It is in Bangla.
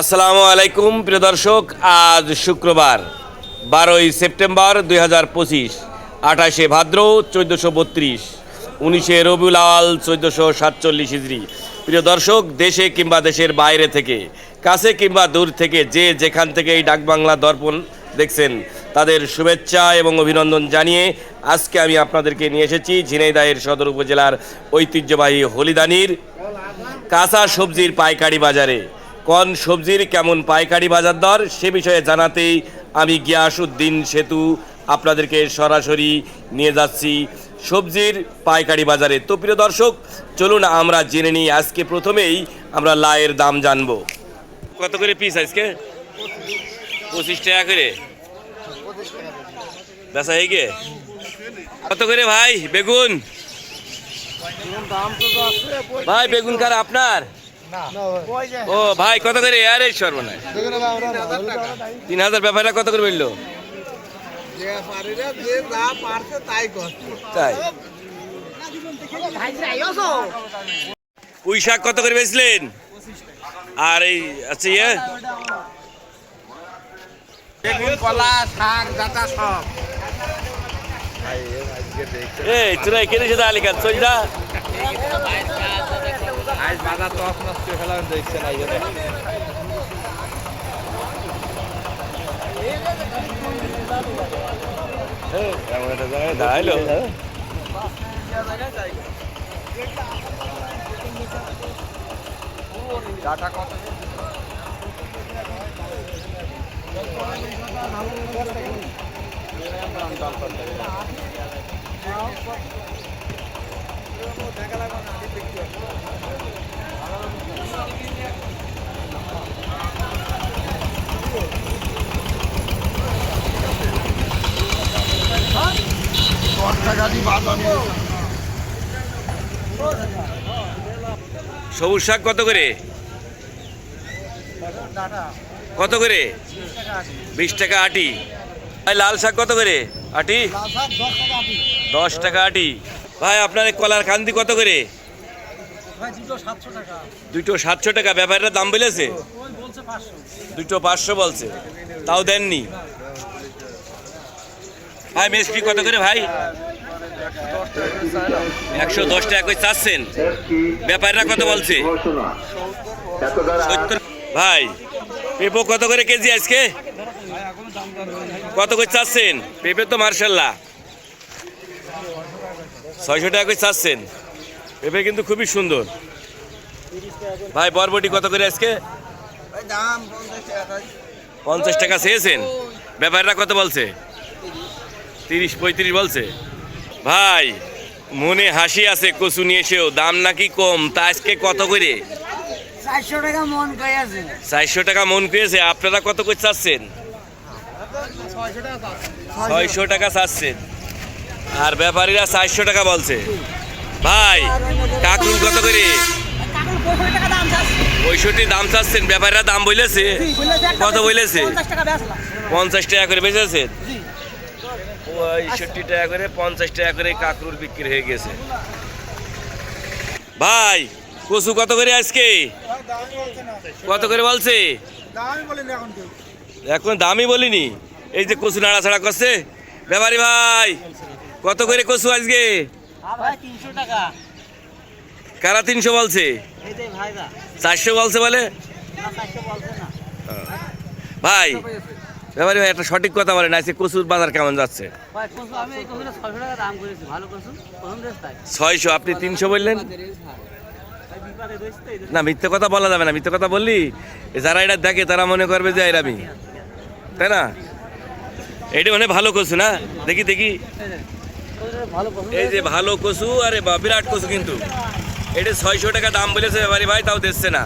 আসসালামু আলাইকুম, প্রিয় দর্শক, আজ শুক্রবার, বারোই সেপ্টেম্বর দুই হাজার পঁচিশ, আঠাশে ভাদ্র চোদ্দোশো বত্রিশ, উনিশে রবিউল আওয়াল চোদ্দোশো সাতচল্লিশ হিজড়ি প্রিয় দর্শক, দেশে কিংবা দেশের বাইরে থেকে, কাছে কিংবা দূর থেকে যে যেখান থেকে এই ডাকবাংলা দর্পণ দেখছেন, তাদের শুভেচ্ছা এবং অভিনন্দন জানিয়ে আজকে আমি আপনাদেরকে নিয়ে এসেছি ঝিনাইদাহের সদর উপজেলার ঐতিহ্যবাহী হলিদানির কাঁচা সবজির পাইকারি বাজারে। কোন সবজির কেমন পাইকারি বাজার দর সে বিষয়ে জানাতেই আমি গিয়াসুদ্দিন সেতু আপনাদেরকে সরাসরি নিয়ে যাচ্ছি সবজির পাইকারি বাজারে। তো প্রিয় দর্শক চলুন আমরা জেনে নিই আজকে প্রথমেই আমরা লায়ের দাম জানব। কত করে পিস আজকে? পঁচিশ টাকা করে। বেচা হয়ে গে কত করে ভাই? বেগুন? ভাই বেগুন কার আপনার? ও ভাই কত করে আরে সর্বনাশ? তিন হাজার ব্যাপারটা কত করে বলল? তাই পুঁই শাক কত করে বেচলেন? আর এই আচ্ছা ইয়ে? বেগুন কলা শাক ডাটা সব। এই তোরা কেটে সেটা আলিকার চল যা। আজ বাজার তো আপনার ফেলা দেখছে না জন্য। এমন একটা জায়গায় দাঁড়াইলো কত সবুজ শাক কত করে? কত করে? বিশ টাকা আটি। লাল শাক কত করে? আটি। দশ টাকা আটি। ভাই আপনার কলার কান্দি কত করে? দুটো সাতশো টাকা। ব্যাপারটা দাম বলেছে? দুটো পাঁচশো বলছে তাও দেননি? ভাই মেসপি কত করে ভাই? একশো দশ টাকা করে চাচ্ছেন। ব্যাপারটা কত বলছে? ভাই পেঁপো কত করে কেজি আজকে? কত করে চাচ্ছেন? পেঁপে তো মার্শাল্লাহ। ছয়শো টাকা করে চাচ্ছেন। পেঁপে কিন্তু খুবই সুন্দর। ভাই বরবটি কত করে আজকে? পঞ্চাশ টাকা চেয়েছেন? ব্যাপারটা কত বলছে? তিরিশ পঁয়ত্রিশ বলছে। ভাই মনে হাসি আছে কচু নিয়ে এসেও। দাম নাকি কম তা আজকে কত করে? চারশো টাকা মন কয়ে চারশো টাকা মন পেয়েছে আপনারা কত করে চাচ্ছেন। ছয়শো টাকা চাচ্ছেন। আর ব্যাপারীরা চারশো টাকা বলছে। ভাই, কাকুর কত করে? পঁয়ষট্টি দাম চাচ্ছে চাচ্ছেন, ব্যাপারীরা দাম বলেছে। কত বলেছে? পঞ্চাশ টাকা করে বেচেছেন পঁয়ষট্টি টাকা করে, পঞ্চাশ টাকা করে কাকরুর বিক্রি হয়ে গেছে। ভাই, কচু কত করে আজকে? কত করে বলছে? এখন দামই বলিনি। এই যে কচু নাড়াছাড়া করছে। ব্যাপারী ভাই কত করে কচু আজকে? কারা তিনশো বলছে? চারশো বলছে বলে? ভাই ব্যাপারী ভাই একটা সঠিক কথা বলেন আজকে কচুর বাজার কেমন যাচ্ছে? ছয়শো আপনি তিনশো বললেন। না মিথ্যে কথা বলা যাবে না মিথ্যে কথা বললি যারা এটা দেখে তারা মনে করবে যে এরামি। তাই না? এটা মানে ভালো কচু না? দেখি দেখি। এই যে, ভালো কচু আরে বিরাট কসু কিন্তু। এটা ছয়শো টাকা দাম বলেছে ব্যাপারী ভাই তাও দিচ্ছে না।